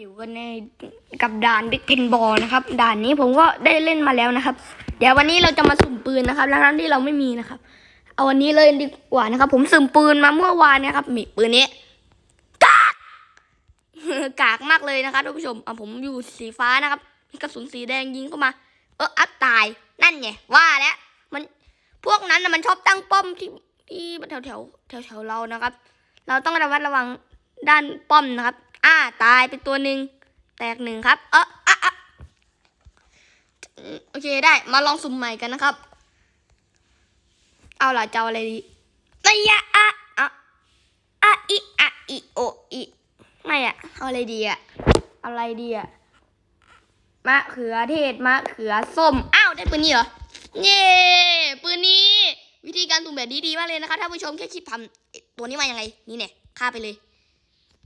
อยู่กันในกับด่านบิ๊กเพนบอลนะครับ ด่านนี้ผมก็ได้เล่นมาแล้วนะครับ เดี๋ยววันนี้เราจะมาสุ่มปืนนะครับทั้งที่เราไม่มีนะครับ เอาวันนี้เลยดีกว่านะครับ ผมสุ่มปืนมาเมื่อวานนะครับ มีปืนนี้กากกากมากเลยนะครับท่านผู้ชมเอาผมอยู่สีฟ้านะครับมีกระสุนสีแดงยิงเข้ามา เอออัพตายนั่นไงว่าแล้วมันพวกนั้นนะมันชอบตั้งป้อมที่ที่แถวแถวแถวแถวเรานะครับ เราต้องระมัดระวังด้านป้อมนะครับ อ่าตายไปตัวหนึ่งแตกหนึ่งครับ เอออะอะโอเคได้มาลองสุ่มใหม่กันนะครับ เอาล่ะจะเอาอะไรดีระยะอะอะอะอิอะอิโออิไม่อะเอาอะไรดีอะอะไรดีอะมะเขือเทศมะเขือส้มอ้าวได้ปืนนี้เหรอเย้ปืนนี้ วิธีการสุ่มแบบนี้ดีมากเลยนะคะท่านผู้ชมแค่คิดทำตัวนี้มายังไง นี่เนี่ยฆ่าไปเลย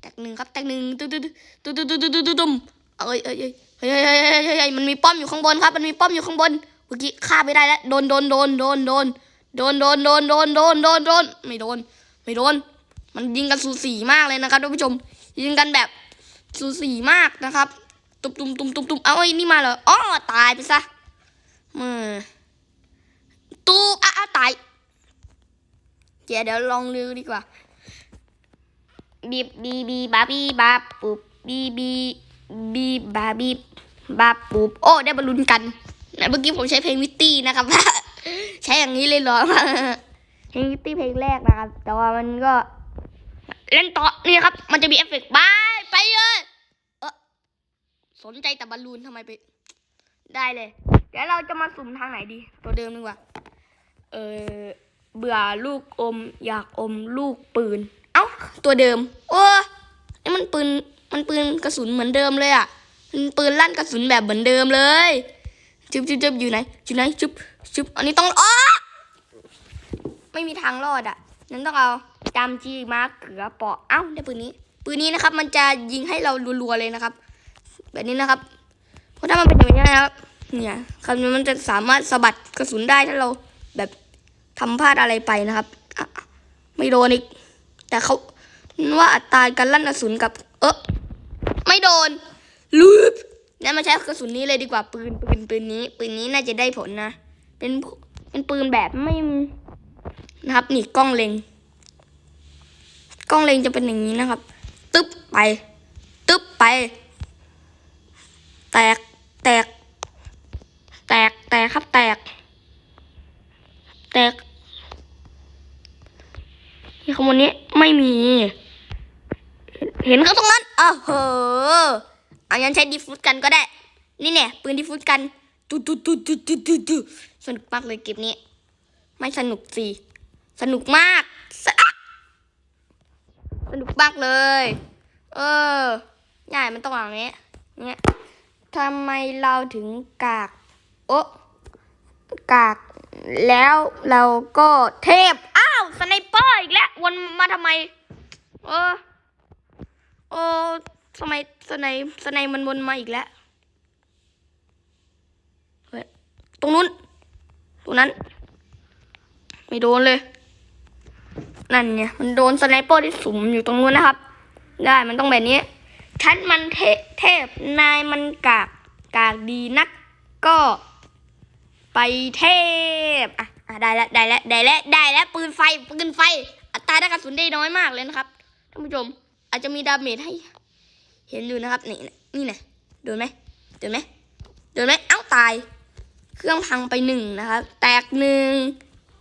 แตกหนึ่งครับแตกหนึ่งตุ้มตุ้มตุ้มตุ้มตุ้มตุ้มตุ้มเอ้ยเอ้ยเอ้ยเฮ้ยเฮ้ยเฮ้ยเฮ้ยมันมีป้อมอยู่ข้างบนครับ มันมีป้อมอยู่ข้างบนเมื่อกี้ฆ่าไม่ได้แล้วโดนโดนโดนโดนโดนโดนโดนโดนโดนโดนโดนโดนไม่โดน ไม่โดน มันยิงกันสูสีมากเลยนะครับท่านผู้ชม ยิงกันแบบสูสีมากนะครับ ตุ้มตุ้มตุ้มตุ้มตุ้มเอาไอ้นี่มาเหรออ๋อตายไปซะมือตูอะอะตายเดี๋ยวเดี๋ยวลองลือดีกว่า บีบบีบีบาบีบาปุบบีบีบีบาบีบาปุบโอ้ได้บอลลูนกันเมื่อกี้ผมใช้เพลงวิตตี้นะครับใช้อย่างนี้เลยหรอเพลงวิตตี้เพลงแรกนะครับ แต่ว่ามันก็ เล่นต่อนี่ครับ มันจะมีเอฟเฟกต์บายไปเลยเออสนใจแต่บอลลูนทำไมไป ได้เลย เดี๋ยวเราจะมาสุ่มทางไหนดี ตัวเดิมดีกว่า เออเบื่อลูกอม อยากอมลูกปืน ตัวเดิม โอ้นี่มันปืนมันปืนกระสุนเหมือนเดิมเลยอะมันปืนลั่นกระสุนแบบเหมือนเดิมเลยจุ๊บจุ๊บจุ๊บอยู่ไหนอยู่ไหนจุ๊บจุ๊บอันนี้ต้องอ๋อไม่มีทางรอดอะนั้นต้องเอาจำจีมาเขือปาะเอ้าได้ปืนนี้ปืนนี้นะครับ มันจะยิงให้เรารัวๆเลยนะครับ แบบนี้นะครับ เพราะถ้ามันเป็นอย่างนี้นะครับเนี่ยคำนี้มันจะสามารถสะบัดกระสุนได้ถ้าเราแบบทำพลาดอะไรไปนะครับอะไม่โดนอีก แต่เขา ว่าอัตราการลั่นกระสุนกับ เออไม่โดนลูปงั้นมาใช้กระสุนนี้เลยดีกว่าปืนปืนปืนนี้ ปืนนี้น่าจะได้ผลนะ เป็นเป็นปืนแบบไม่นะครับนี่กล้องเล็ง กล้องเล็งจะเป็นอย่างนี้นะครับ ตึ๊บไป ตึ๊บไป แตกแตก แตกแตกครับแตก แตกที่ข้างบนนี้ไม่มี เห็นเขาตรงนั้นเออเหอเอางั้นใช้ดีฟุตกันก็ได้ นี่เนี่ยปืนดีฟุตกันตุ๊ตุ๊ตุ๊ตุ๊ตุ๊ตุ๊ตุ๊สนุกมากเลยเก็บนี้ ไม่สนุกสิ สนุกมากสสนุกมากเลย เออง่ายมันต้องอย่างนี้เนี่ยทำไมเราถึงกาก โอะกาก แล้วเราก็เทพ อ้าว สไนเปอร์อีกแล้ว วนมาทำไม เออ โอ้ทำไมสไนสไนมันวนมาอีกแล้วเฮ้ยตรงนู้น ตรงนั้น ไม่โดนเลย นั่นไงมันโดนสไนเปอร์ที่สุมอยู่ตรงนู้นนะครับ ได้มันต้องแบบนี้ฉันมันเทเทพนายมันกากกากดีนัก ก็ไปเทพอะอะได้แล้วได้แล้วได้แล้วได้แล้วปืนไฟปืนไฟ อัตราได้กระสุนได้น้อยมากเลยนะครับท่านผู้ชม อาจจะมีดาเมจให้ เห็นอยู่นะครับ นี่นะนี่นะโดนไหมโดนไหมโดนไหมเอ้าตาย เครื่องพังไปหนึ่งนะครับ แตกหนึ่ง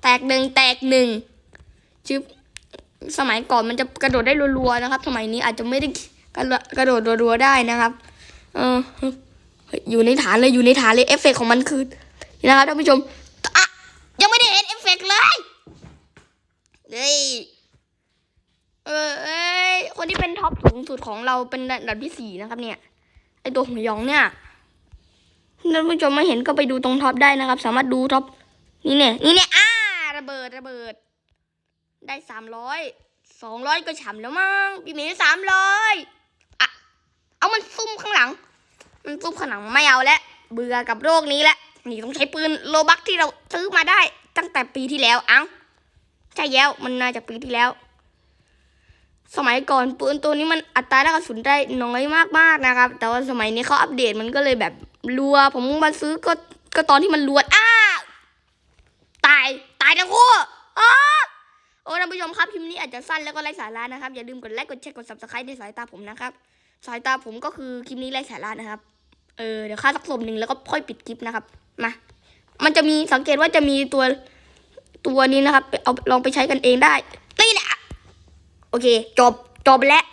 แตกหนึ่งแตกหนึ่งชึบสมัยก่อนมันจะกระโดดได้รัวๆนะครับ สมัยนี้อาจจะไม่ได้กระโดดกระโดดรัวๆได้นะครับ เออเฮ้ยอยู่ในฐานเลยอยู่ในฐานเลยเอฟเฟกต์ของมันคือนะครับท่านผู้ชมอะยังไม่ได้เห็นเอฟเฟกต์เลยเฮ้ย เออเอ้ย คนที่เป็นท็อปสูงสุดของเราเป็นระดับที่สี่นะครับ เนี่ย ไอตัวหัวยองเนี่ยท่านผู้ชมไม่เห็นก็ไปดูตรงท็อปได้นะครับ สามารถดูท็อปนี่เนี่ยนี่เนี่ยอ่าระเบิดระเบิด ได้สามร้อยสองร้อยก็ฉ่ำแล้วมั้งพี่เมย์สามร้อยอะเอามันซุ่มข้างหลัง มันซุ่มข้างหลังไม่เอาแล้วเบื่อกับโรคนี้แล้วนี่ต้องใช้ปืนโลบักที่เราซื้อมาได้ ตั้งแต่ปีที่แล้วอ้าใช่แล้วมันน่าจะปีที่แล้ว สมัยก่อนปืนตัวนี้มันอัตราแรงกระสุนได้น้อยมากๆนะครับ แต่ว่าสมัยนี้เขาอัปเดตมันก็เลยแบบรัว ผมมาซื้อก็ก็ตอนที่มันรัวอ้าตายตายทั้งคู่อ้าโอ้ท่านผู้ชมครับคลิปนี้อาจจะสั้นแล้วก็ไร้สาระนะครับ อย่าลืมกดไลค์กดแชร์กด subscribe ในสายตาผมนะครับ สายตาผมก็คือคลิปนี้ไร้สาระนะครับ เออเดี๋ยวค่าสักสมหนึ่งแล้วก็ค่อยปิดคลิปนะครับมามันจะมีสังเกตว่าจะมีตัวตัวนี้นะครับเอาลองไปใช้กันเองได้นี่แหละ โอเค จบ จบแล้ว